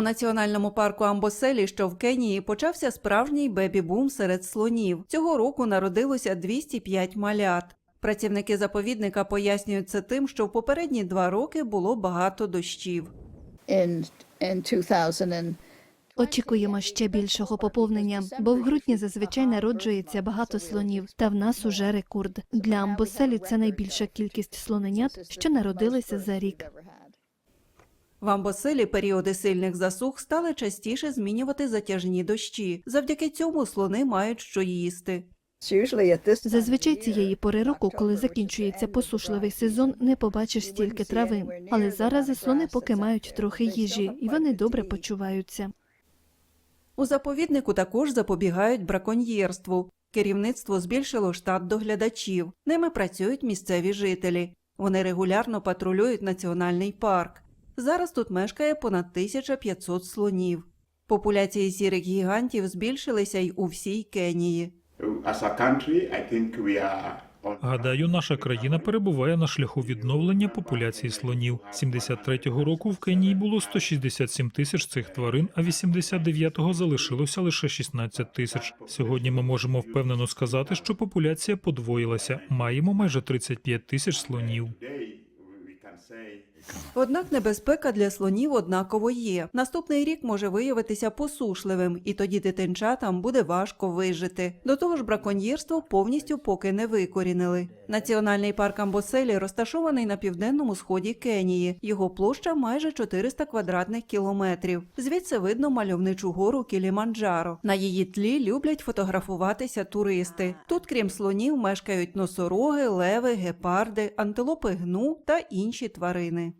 У національному парку Амбоселі, що в Кенії, почався справжній бебі-бум серед слонів. Цього року народилося 205 малят. Працівники заповідника пояснюють це тим, що в попередні два роки було багато дощів. in in 2000 and Очікуємо ще більшого поповнення, бо в грудні зазвичай народжується багато слонів, та в нас уже рекорд. Для Амбоселі це найбільша кількість слоненят, що народилися за рік. В Амбоселі періоди сильних засух стали частіше змінювати затяжні дощі. Завдяки цьому слони мають що їсти. Зазвичай цієї пори року, коли закінчується посушливий сезон, не побачиш стільки трави. Але зараз слони поки мають трохи їжі, і вони добре почуваються. У заповіднику також запобігають браконьєрству. Керівництво збільшило штат доглядачів. Ними працюють місцеві жителі. Вони регулярно патрулюють національний парк. Зараз тут мешкає понад 1500 слонів. Популяції сірих гігантів збільшилися й у всій Кенії. Гадаю, наша країна перебуває на шляху відновлення популяції слонів. 73-го року в Кенії було 167 тисяч цих тварин, а 89-го залишилося лише 16 тисяч. Сьогодні ми можемо впевнено сказати, що популяція подвоїлася. Маємо майже 35 тисяч слонів. Однак небезпека для слонів однаково є. Наступний рік може виявитися посушливим, і тоді дитинчатам буде важко вижити. До того ж, браконьєрство повністю поки не викорінили. Національний парк Амбоселі розташований на південному сході Кенії. Його площа майже 400 квадратних кілометрів. Звідси видно мальовничу гору Кіліманджаро. На її тлі люблять фотографуватися туристи. Тут, крім слонів, мешкають носороги, леви, гепарди, антилопи гну та інші тварини.